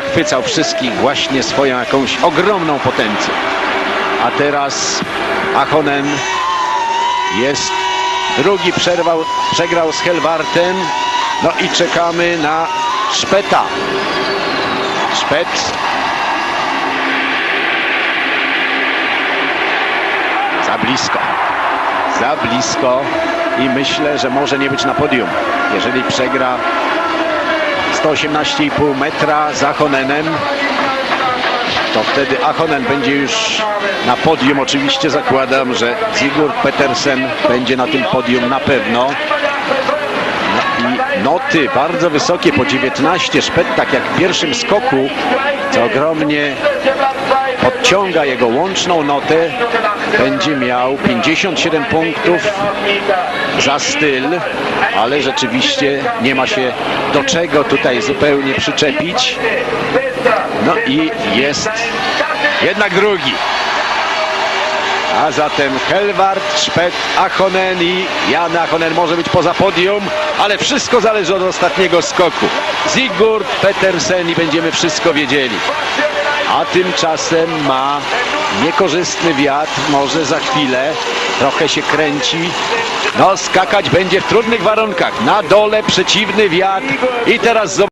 zachwycał wszystkich właśnie swoją jakąś ogromną potencją. A teraz Achonen jest drugi, przerwał, przegrał z Helwartem. No i czekamy na Szpeta. Szpet za blisko. Za blisko i myślę, że może nie być na podium. Jeżeli przegra 118,5 metra za Honenem, to wtedy Achonen będzie już na podium. Oczywiście zakładam, że Sigurd Petersen będzie na tym podium na pewno. No i noty bardzo wysokie po 19. Szpet tak jak w pierwszym skoku, co ogromnie podciąga jego łączną notę. Będzie miał 57 punktów za styl, ale rzeczywiście nie ma się do czego tutaj zupełnie przyczepić. No i jest jednak drugi. A zatem Helwart, Szpet, Achonen i Jan Achonen może być poza podium, ale wszystko zależy od ostatniego skoku. Sigurd Petersen i będziemy wszystko wiedzieli. A tymczasem ma niekorzystny wiatr, może za chwilę trochę się kręci. No skakać będzie w trudnych warunkach. Na dole przeciwny wiatr i teraz zobaczymy.